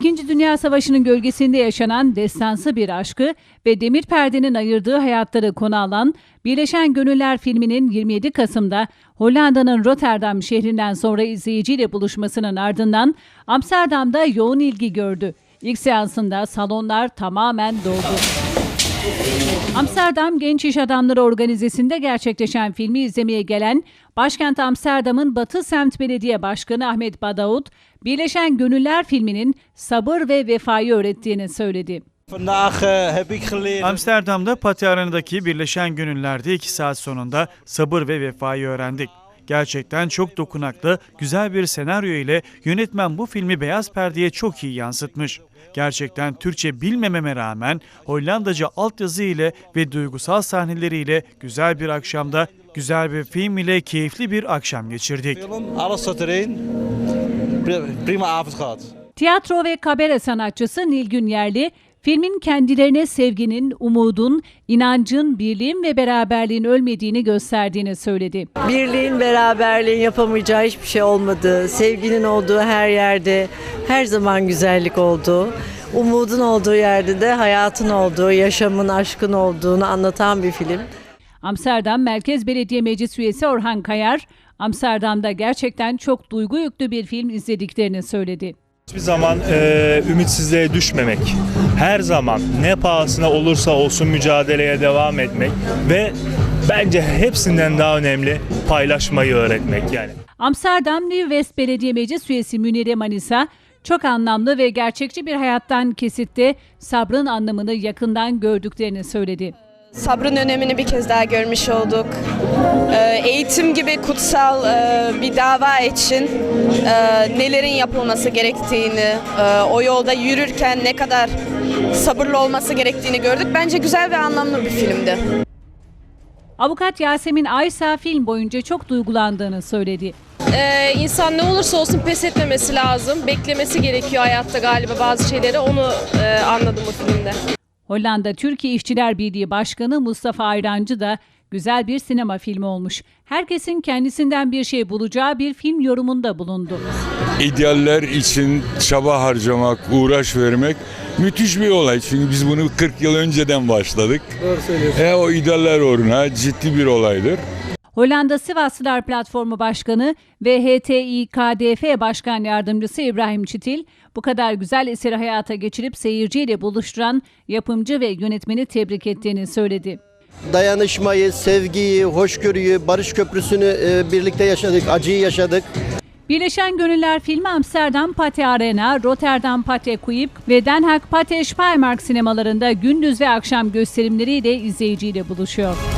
İkinci Dünya Savaşı'nın gölgesinde yaşanan destansı bir aşkı ve demir perdenin ayırdığı hayatları konu alan Birleşen Gönüller filminin 27 Kasım'da Hollanda'nın Rotterdam şehrinden sonra izleyiciyle buluşmasının ardından Amsterdam'da yoğun ilgi gördü. İlk seansında salonlar tamamen doldu. Amsterdam Genç İş Adamları Organizesi'nde gerçekleşen filmi izlemeye gelen başkent Amsterdam'ın Batı Semt Belediye Başkanı Ahmet Badaut, Birleşen Gönüller filminin sabır ve vefayı öğrettiğini söyledi. Amsterdam'da Pati Arena'daki Birleşen Gönüllerde 2 saat sonunda sabır ve vefayı öğrendik. Gerçekten çok dokunaklı, güzel bir senaryo ile yönetmen bu filmi beyaz perdeye çok iyi yansıtmış. Gerçekten Türkçe bilmememe rağmen Hollandaca altyazı ile ve duygusal sahneleriyle güzel bir akşamda, güzel bir film ile keyifli bir akşam geçirdik. film, alles zat erin. Pri- Prima avond gehad. Tiyatro ve kabare sanatçısı Nilgün Yerli, filmin kendilerine sevginin, umudun, inancın, birliğin ve beraberliğin ölmediğini gösterdiğini söyledi. Birliğin, beraberliğin yapamayacağı hiçbir şey olmadı. Sevginin olduğu her yerde her zaman güzellik oldu. Umudun olduğu yerde de hayatın olduğu, yaşamın, aşkın olduğunu anlatan bir film. Amsterdam Merkez Belediye Meclis üyesi Orhan Kayar, Amsterdam'da gerçekten çok duygu yüklü bir film izlediklerini söyledi. Hiçbir zaman e, ümitsizliğe düşmemek, her zaman ne pahasına olursa olsun mücadeleye devam etmek ve bence hepsinden daha önemli paylaşmayı öğretmek yani. Amsterdam New West Belediye Meclis üyesi Münire Manisa, çok anlamlı ve gerçekçi bir hayattan kesitte sabrın anlamını yakından gördüklerini söyledi. Sabrın önemini bir kez daha görmüş olduk. Ee, Eğitim gibi kutsal e, bir dava için e, nelerin yapılması gerektiğini, e, o yolda yürürken ne kadar sabırlı olması gerektiğini gördük. Bence güzel ve anlamlı bir filmdi. Avukat Yasemin Aysa film boyunca çok duygulandığını söyledi. Ee, insan ne olursa olsun pes etmemesi lazım. Beklemesi gerekiyor hayatta galiba bazı şeyleri. Onu e, anladım bu filmde. Hollanda Türkiye İşçiler Birliği Başkanı Mustafa Ayrancı da güzel bir sinema filmi olmuş. Herkesin kendisinden bir şey bulacağı bir film yorumunda bulundu. idealler için çaba harcamak, uğraş vermek müthiş bir olay. Çünkü biz bunu 40 yıl önceden başladık. Doğru söylüyorsun. E, o idealler uğruna ciddi bir olaydır. Hollanda Sivaslılar Platformu Başkanı ve HTİKDF Başkan Yardımcısı İbrahim Çitil, bu kadar güzel eseri hayata geçirip seyirciyle buluşturan yapımcı ve yönetmeni tebrik ettiğini söyledi. dayanışmayı, sevgiyi, hoşgörüyü, barış köprüsünü e, birlikte yaşadık, acıyı yaşadık. Birleşen Gönüller filmi Amsterdam Pate Arena, Rotterdam Pate Kuip ve Den Haag Pate Spijlmark sinemalarında gündüz ve akşam gösterimleriyle izleyiciyle buluşuyor.